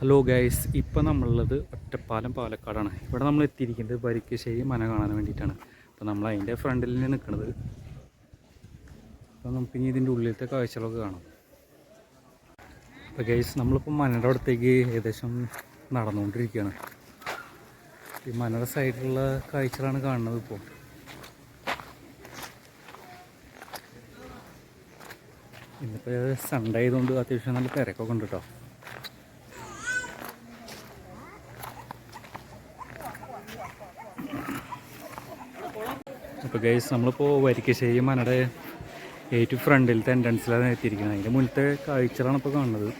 Hello guys ഇപ്പം നമ്മളുള്ളത് ഒറ്റപ്പാലം പാലക്കാടാണ്. ഇവിടെ നമ്മൾ എത്തിയിരിക്കുന്നത് വരിക്കശ്ശേരി മന കാണാൻ വേണ്ടിയിട്ടാണ്. അപ്പോൾ നമ്മൾ അതിന്റെ ഫ്രണ്ടിൽ നിന്ന് നിൽക്കുന്നത് അപ്പോൾ നമുക്ക് ഇനി ഇതിന്റെ ഉള്ളിലത്തെ കാഴ്ചകളൊക്കെ കാണാം. അപ്പോൾ ഗൈസ് നമ്മളിപ്പോൾ മനയുടെ അടുത്തേക്ക് ഏകദേശം നടന്നുകൊണ്ടിരിക്കുകയാണ്. ഈ മനയുടെ സൈഡിലുള്ള കാഴ്ചകളാണ് കാണുന്നത് ഇപ്പോൾ ഇന്നിപ്പോൾ സൺഡേ ആയതുകൊണ്ട് അത്യാവശ്യം നല്ല തിരക്കൊക്കെ ഉണ്ട് കേട്ടോ അപ്പോൾ ഗൈസ് നമ്മളിപ്പോൾ വരിക്കശ്ശേരി മനയുടെ ഏറ്റവും ഫ്രണ്ടിലത്തെ എൻട്രൻസിലാണ് എത്തിയിരിക്കുന്നത്. അതിന്റെ മുന്നിലത്തെ കാഴ്ചകളാണ് ഇപ്പോൾ കാണുന്നത്.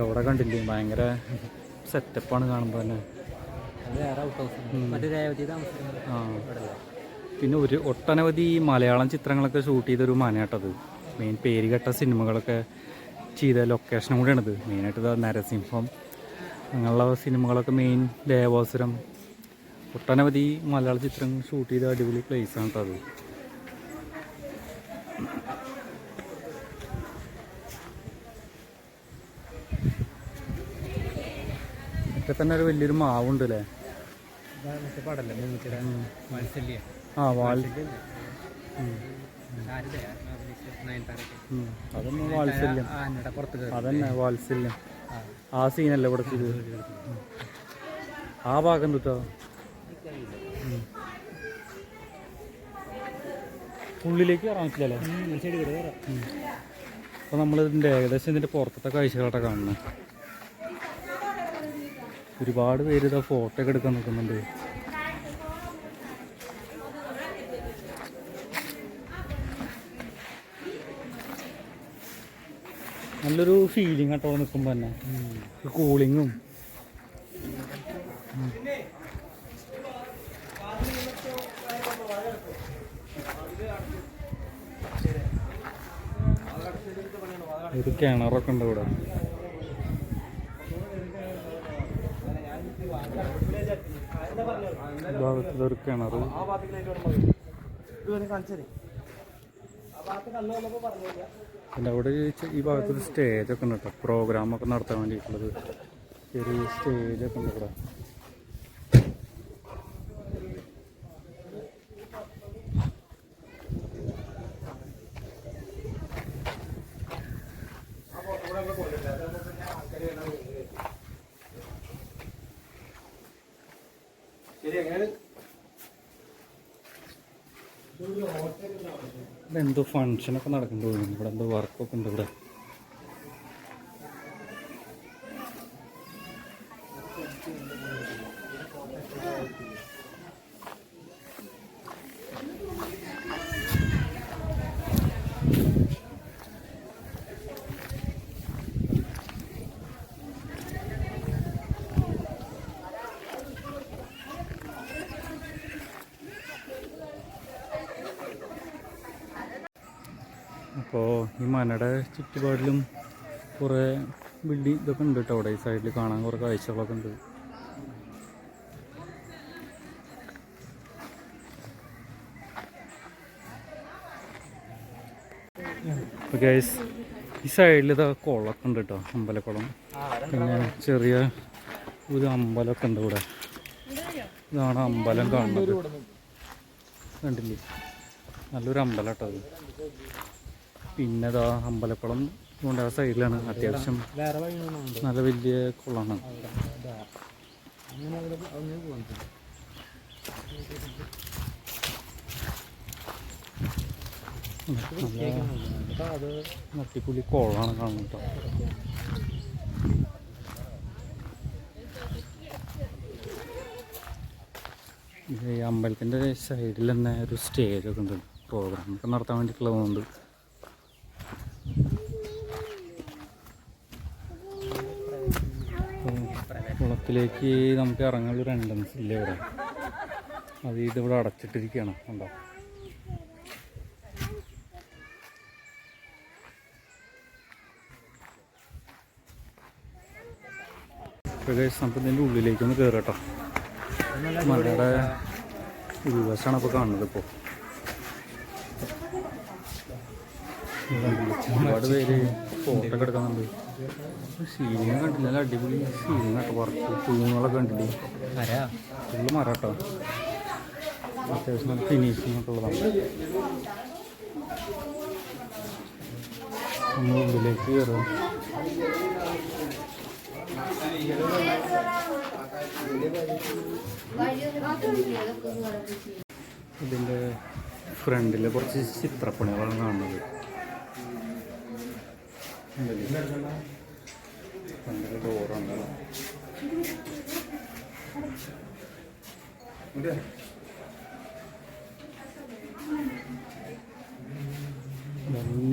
അവിടെ കണ്ടില്ലേ? ഭയങ്കര സെറ്റപ്പാണ് കാണുമ്പോൾ തന്നെ. ആ. പിന്നെ ഒരു ഒട്ടനവധി മലയാളം ചിത്രങ്ങളൊക്കെ ഷൂട്ട് ചെയ്തൊരു മനയാട്ടത്. മെയിൻ പേര് കേട്ട സിനിമകളൊക്കെ ചെയ്ത ലൊക്കേഷനും കൂടിയാണിത്. മെയിനായിട്ട് ഇതാ നരസിംഹം അങ്ങനെയുള്ള സിനിമകളൊക്കെ മെയിൻ ദേവാസുരം ഒട്ടനവധി മലയാള ചിത്രങ്ങൾ ഷൂട്ട് ചെയ്ത അടിപൊളി പ്ലേസ് ആണ് കേട്ടോ അത്. ഇപ്പം തന്നെ ഒരു വലിയൊരു മാവുണ്ട് അല്ലേ? ആ വാൽ. അതൊന്നും വാത്സല്യം. അതന്നെ ആ. സീനല്ലേ ഇവിടെ ആ ഭാഗം കിട്ടോ ഉള്ളിലേക്ക് കയറാൻ പറ്റില്ലല്ലേ അപ്പോൾ ഏകദേശം ഇതിന്റെ പുറത്തത്തെ കാഴ്ചകളൊക്കെ കാണുന്നത്. ഒരുപാട് പേര് ഇതാ ഫോട്ടോ ഒക്കെ എടുക്കാൻ നിൽക്കുന്നുണ്ട് നല്ലൊരു ഫീലിംഗ് കേട്ടോ നിൽക്കുമ്പോൾ തന്നെ. കൂളിങ്ങും ഒരു കിണറൊക്കെ ഉണ്ട് ഇവിടെ. ഭാഗത്ത് ഒരു കിണർ പിന്നെ അവിടെ ഈ- ഭാഗത്തൊരു സ്റ്റേജൊക്കെ ഉണ്ട് കേട്ടോ. പ്രോഗ്രാമൊക്കെ നടത്താൻ വേണ്ടിയിട്ടുള്ളത്. ചെറിയ സ്റ്റേജൊക്കെ ഉണ്ട് ഇവിടെ. ഇവിടെ എന്തോ ഫങ്ഷനൊക്കെ നടക്കുന്നുണ്ട് തോന്നുന്നു. ഇവിടെ എന്തോ വർക്കൊക്കെ ഉണ്ട് ഇവിടെ അപ്പോൾ ഈ മനയുടെ ചുറ്റുപാടിലും കുറേ ബിൽഡിംഗ് ഇതൊക്കെ ഉണ്ട് കേട്ടോ. അവിടെ ഈ സൈഡിൽ കാണാൻ കുറേ കാഴ്ചകളൊക്കെ ഉണ്ട്. ഈ സൈഡിൽ ഇതാ കുളമൊക്കെ ഉണ്ട് കേട്ടോ അമ്പലക്കുളം. പിന്നെ ചെറിയ ഒരു അമ്പലമൊക്കെ ഉണ്ട് ഇവിടെ. ഇതാണ് അമ്പലം കാണുന്നത്. കണ്ടില്ലേ? നല്ലൊരു അമ്പലം കേട്ടോ അത്. പിന്നെ അതാ അമ്പലക്കുളം കൊണ്ട് സൈഡിലാണ്. അത്യാവശ്യം നല്ല വലിയ കുളമാണ്. നട്ടിപ്പുള്ളി കുളമാണ് കാണുന്നത് ഈ അമ്പലത്തിന്റെ സൈഡിൽ തന്നെ ഒരു സ്റ്റേജൊക്കെ ഉണ്ട്. പ്രോഗ്രാം ഒക്കെ നടത്താൻ വേണ്ടിയിട്ടുള്ളതുകൊണ്ട് കുളത്തിലേക്ക് നമുക്ക് ഇറങ്ങാനുള്ള ഒരു എൻട്രൻസ് ഇല്ല ഇവിടെ. അത് ഇതിവിടെ അടച്ചിട്ടിരിക്കുകയാണ് guys നമുക്ക് ഇതിന്റെ ഉള്ളിലേക്കൊന്ന് കയറട്ടോ മലയുടെ ഉൾവശമാണ് ഇപ്പോൾ കാണുന്നത് ഇപ്പോൾ ഒരുപാട് പേര് ഫോട്ടോ ഒക്കെ എടുക്കുന്നുണ്ട് സീലിംഗ് കണ്ടില്ല. നല്ല അടിപൊളി സീലിംഗ് കേട്ടോ. വർക്ക് തൂണുകളൊക്കെ കണ്ടില്ലേ? ഫുള്ള് മരം കേട്ടോ. അത്യാവശ്യം നല്ല ഫിനിഷിംഗ് ഒക്കെ ഉള്ളതാണ് നമ്മൾ ഉള്ളിലേക്ക് കയറും ഇതിന്റെ ഫ്രണ്ടിൽ കുറച്ച് ചിത്രപ്പണികളാണ് കാണുന്നത്. ഫ്രണ്ടിൽ ഡോറാണ്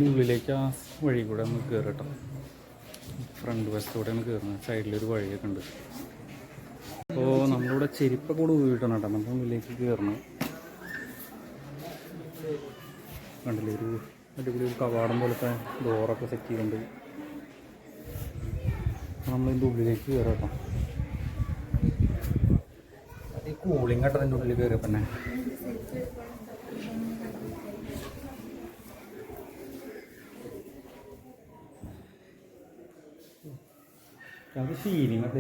ഉള്ളിലേക്ക് ആ വഴി കൂടെ ഒന്ന് കയറട്ടോ ഫ്രണ്ട് വശത്തൂടെയാണ് കയറുന്നത് സൈഡിലൊരു വഴിയൊക്കെ ഉണ്ട്. അപ്പോൾ നമ്മളിവിടെ ചെരുപ്പൊക്കെ കൂടെ ഉപയോഗിക്കണം കേട്ടോ. നമ്മൾ ഉള്ളിലേക്ക് കയറണം കണ്ടില്ലേ? ഒരു അടിപൊളി കവാടം പോലത്തെ ഡോറൊക്കെ സെറ്റ് ചെയ്തിട്ടുണ്ട്. നമ്മളിതിന്റെ ഉള്ളിലേക്ക് കയറാം കേട്ടോ. ഈ കൂളിംഗ് കേട്ടോ അതിന്റെ ഉള്ളിൽ കയറിയ പിന്നെ. അത് ഫീലിംഗ് ഒക്കെ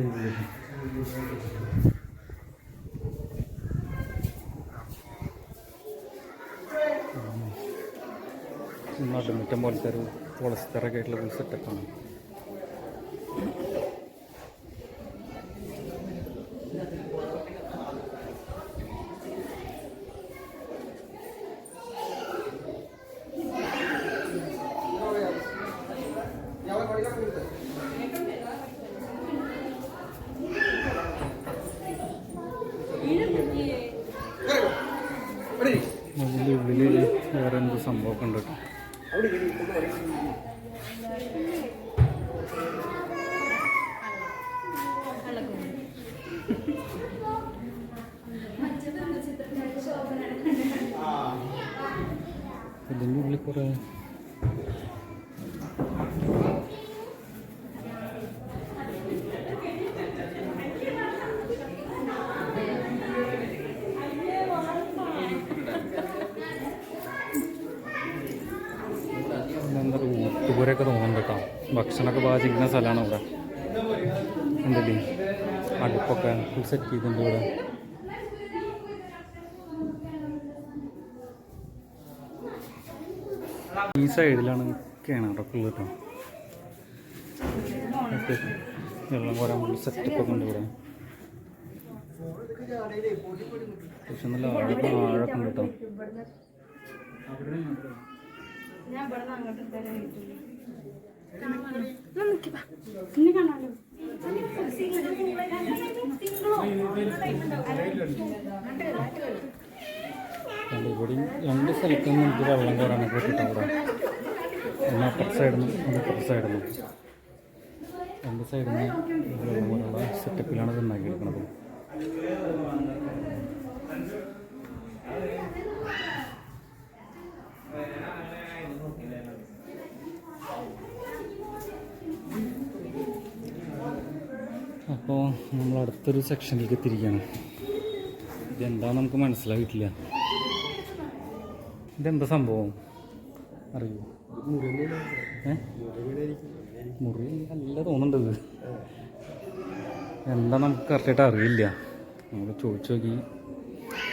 പോലത്തെ ഒരു തുളസിത്തറൊക്കെ ആയിട്ടുള്ള ഒരു സെറ്റപ്പാണ് അതിന്റെ ഉള്ളിൽ വേറെ എന്ത് സംഭവമൊക്കെ ഉണ്ട് കേട്ടോ ഇതിന്റെ ഉള്ളിൽ കുറേ ഊട്ടുപുരയൊക്കെ തോന്നുന്നുണ്ട് കേട്ടോ. ഭക്ഷണമൊക്കെ പാചിക്കുന്ന സ്ഥലമാണ് ഇവിടെ ഉണ്ടല്ലേ അടുപ്പൊക്കെ ഫുൾ സെറ്റ് ചെയ്തിട്ടുണ്ട് ഇവിടെ. ഈ സൈഡിലാണ് കിണറൊക്കെ ഉള്ളത് കേട്ടോ വെള്ളം കോരാൻ ഫുൾ സെറ്റപ്പൊക്കെ ഉണ്ട് ഇവിടെ. പക്ഷെ നല്ല ആഴൊക്കെ ആഴൊക്കെ ഉണ്ട് കേട്ടോ ഞാൻ ഇവിടെ രണ്ട് സ്ഥലത്തു നിന്ന് എനിക്ക് വെള്ളം കയറാനൊക്കെ അവിടെ ഒന്ന് അപ്പുറത്തെ സൈഡിൽ നിന്ന് ഒന്ന് ഇപ്പുറത്തെ സൈഡിൽ നിന്ന് രണ്ട് സൈഡിൽ നിന്ന് വെള്ളം പോലുള്ള സെറ്റപ്പിലാണ് ഇത് ഉണ്ടാക്കിയെടുക്കുന്നത് അപ്പോൾ നമ്മൾ അടുത്തൊരു സെക്ഷനിലേക്ക് എത്തിയിരിക്കുകയാണ് ഇതെന്താ നമുക്ക് മനസ്സിലായിട്ടില്ല. ഇതെന്താ സംഭവം? അറിയോ? മുറി നല്ല തോന്നുന്നുണ്ട് എന്താ നമുക്ക് കറക്റ്റായിട്ട് അറിയില്ല. നമുക്ക് ചോദിച്ചു നോക്കി.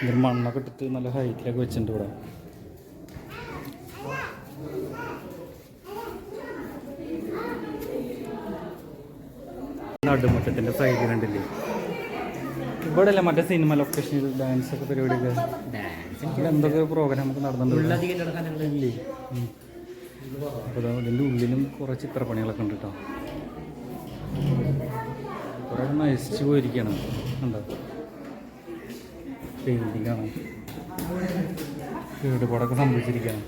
ഇതിന് മണ്ണൊക്കെ ഇട്ടിട്ട് നല്ല ഹൈറ്റിലൊക്കെ വെച്ചിട്ടുണ്ട് ഇവിടെ. നടുമുറ്റത്തിന്റെ സൈഡിലുണ്ടല്ലേ ഇവിടെ അല്ലേ മറ്റേ സിനിമ ലൊക്കേഷൻ ഡാൻസ് ഒക്കെ പരിപാടിയൊക്കെ? ഇവിടെ എന്തൊക്കെ പ്രോഗ്രാം ഒക്കെ നടന്നിട്ടുണ്ട്? അപ്പോൾ ഇതിന്റെ ഉള്ളിലും കുറേ ചിത്രപ്പണികളൊക്കെ ഉണ്ട് കേട്ടോ കുറേ നശിച്ചു പോയിരിക്കുകയാണ് കണ്ടോ? പെയിന്റിംഗ് ആണ്. കേടുപാടൊക്കെ സംഭവിച്ചിരിക്കുകയാണ്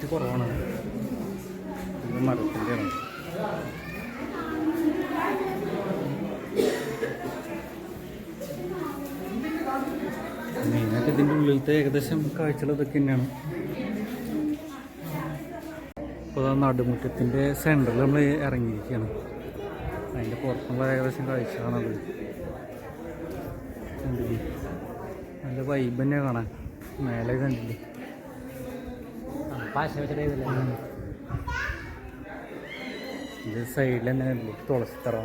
ലൈറ്റ് കുറവാണ്. ഇത് മരത്തിന്റെയാണ് മെയിനായിട്ട് ഇതിന്റെ ഉള്ളിലത്തെ ഏകദേശം കാഴ്ചകൾ ഇതൊക്കെ തന്നെയാണ് ഇപ്പോൾ നടുമുറ്റത്തിന്റെ സെന്ററിൽ നമ്മൾ ഇറങ്ങിയിരിക്കുകയാണ് അതിന്റെ പുറത്തുള്ള ഏകദേശം കാഴ്ചയാണത് നല്ല വൈബ് തന്നെയാണ് കാണാൻ. മേലെ കണ്ടില്ലേ? പാശ വെച്ചിട്ട് ഇതല്ലേ ഇത് സൈഡിൽ തന്നെ തുളസിത്തറ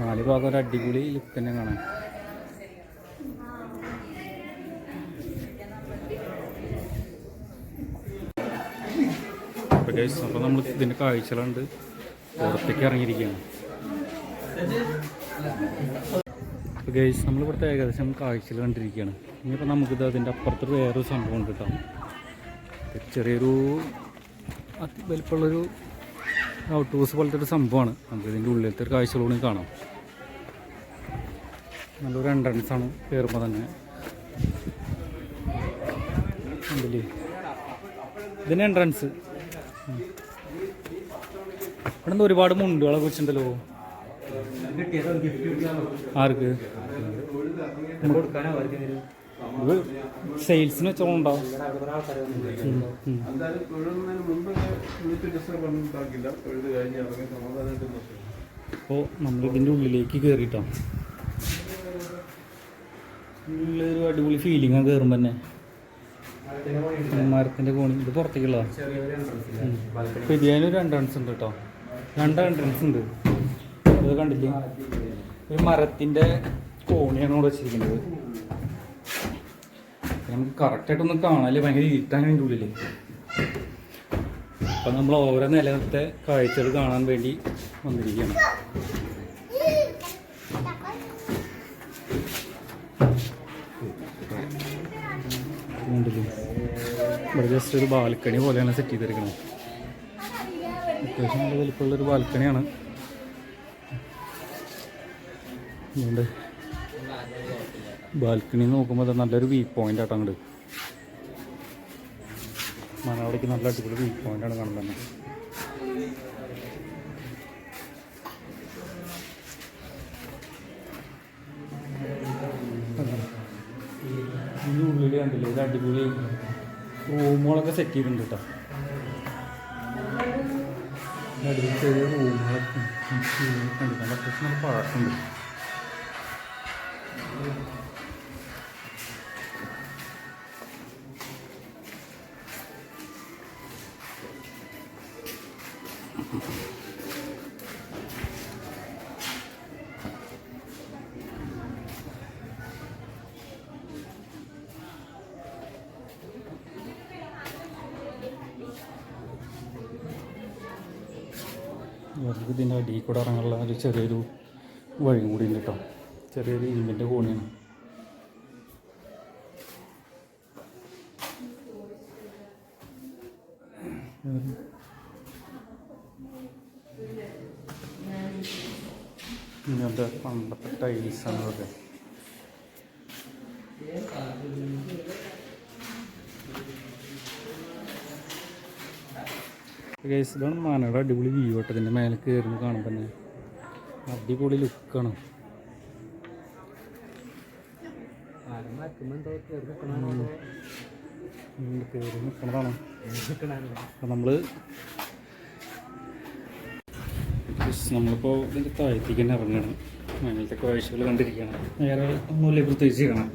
നാല് ഭാഗം ഒരു അടിപൊളി ലുക്ക് തന്നെ കാണാൻ അപ്പോൾ നമ്മൾ ഇതിന്റെ കാഴ്ചകളുണ്ട് പുറത്തേക്ക് ഇറങ്ങിയിരിക്കുകയാണ്. അപ്പോൾ ഗൈസ് നമ്മളിവിടുത്തെ ഏകദേശം കാഴ്ചകൾ കണ്ടിരിക്കുകയാണ്. ഇനിയിപ്പോൾ നമുക്കിത് അതിന്റെ അപ്പുറത്ത് വേറൊരു സംഭവം ഉണ്ട് കേട്ടോ ചെറിയൊരു അതി വലിപ്പമുള്ളൊരു ഔട്ട് ഹൗസ് പോലത്തെ ഒരു സംഭവമാണ്. നമുക്കിതിന്റെ ഉള്ളിലത്തെ ഒരു കാഴ്ചകളൂടെ കാണാം. നല്ലൊരു എൻട്രൻസ് ആണ് കയറുമ്പോൾ തന്നെ. ഉണ്ടല്ലേ ഇതിന് എൻട്രൻസ് ഇവിടെ നിന്ന് ഒരുപാട് മുണ്ടുകളെ കുറിച്ചുണ്ടല്ലോ. ആർക്ക്? സെയിൽസിന് നിർത്തി. അപ്പോൾ നമ്മൾ ഉള്ളിലേക്ക് കേറിട്ടോ ഉള്ളൊരു അടിപൊളി ഫീലിംഗ് ആണ് കയറുമ്പോൾ തന്നെ. മരത്തിന്റെ കോണി ഇത് പുറത്തേക്കുള്ള അപ്പോൾ ഇതിനൊരു എൻട്രൻസ് ഉണ്ട് കേട്ടോ. രണ്ട് എൻട്രൻസ് ഉണ്ട്. ഇത് കണ്ടില്ലേ? ഒരു മരത്തിന്റെ കോണിയാണ് ഇവിടെ വെച്ചിരിക്കുന്നത്. നമുക്ക് കറക്റ്റായിട്ടൊന്ന് കാണാല്ലേ ഭയങ്കര ഇരുട്ടാണ് അതിന്റെ ഉള്ളിൽ അപ്പം നമ്മൾ ഓരോ നിലത്തെ കാഴ്ചകൾ കാണാൻ വേണ്ടി വന്നിരിക്കുകയാണ്. ജസ്റ്റ് ഒരു ബാൽക്കണി പോലെയാണ് സെറ്റ് ചെയ്തിരിക്കുന്നത്. അത്യാവശ്യം നല്ല വലിപ്പമുള്ളൊരു ബാൽക്കണിയാണ്. അതുകൊണ്ട് ബാൽക്കണി നോക്കുമ്പോൾ നല്ലൊരു വ്യൂ പോയിന്റ് ആട്ടോ അങ്ങോട്ട് മലയാളിക്ക് നല്ല അടിപൊളി വ്യൂ ആണ് കാണുന്നത് ഇതിന്റെ ഉള്ളിൽ കണ്ടില്ലേ ഇത് അടിപൊളി റൂമുകളൊക്കെ സെറ്റ് ചെയ്തിട്ടുണ്ട് കേട്ടോ അടിപൊളി ചെറിയ റൂമുകളൊക്കെ കണ്ടിട്ടുണ്ട് അത്യാവശ്യം നല്ല പഴക്കമുണ്ട് ഇതിന്റെ അടിയിൽ കൂടെ ഇറങ്ങാനുള്ള ഒരു ചെറിയൊരു വഴിയും കൂടി ഉണ്ട് കേട്ടോ. ചെറിയൊരു ഇരുമ്പിന്റെ കോണിയാണ്. ഇങ്ങനത്തെ പണ്ടത്തെ ടൈൽസാണ് ഇതൊക്കെ ഗൈസ് ഇതാണ് മനയുടെ അടിപൊളി വ്യൂ കേട്ടോ. ഇതിന്റെ മേലെ കയറുന്ന കാണുമ്പോൾ തന്നെ. അടിപൊളി ലുക്കാണ് കയറി നിൽക്കണോ കയറി നിൽക്കണതാണ് നമ്മൾ നമ്മളിപ്പോൾ ഇതിന്റെ താഴത്തേക്ക് തന്നെ ഇറങ്ങണം. മേലത്തെ കാഴ്ചകൾ കണ്ടിരിക്കണം. വേറെ ഒന്നുമില്ല പ്രത്യേകിച്ച് കാണാം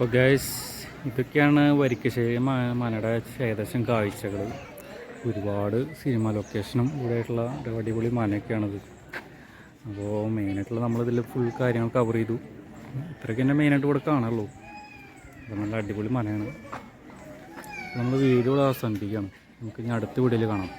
അപ്പോൾ ഗൈസ് ഇതൊക്കെയാണ് വരിക്കശ്ശേരി മനയുടെ ഏകദേശം കാഴ്ചകൾ ഒരുപാട് സിനിമ ലൊക്കേഷനും ഇവിടെയായിട്ടുള്ള ഒരു അടിപൊളി മനയൊക്കെയാണിത് അപ്പോൾ മെയിനായിട്ടുള്ള നമ്മളിതിൽ ഫുൾ കാര്യങ്ങൾ കവർ ചെയ്തു. ഇത്രയ്ക്ക് തന്നെ മെയിനായിട്ട് ഇവിടെ കാണുള്ളൂ അപ്പോൾ നല്ല അടിപൊളി മനയാണ് നമ്മൾ വീഡിയോ ഇവിടെ അവസാനിപ്പിക്കുകയാണ്. നമുക്ക് ഇനി അടുത്ത വീഡിയോയിൽ കാണാം.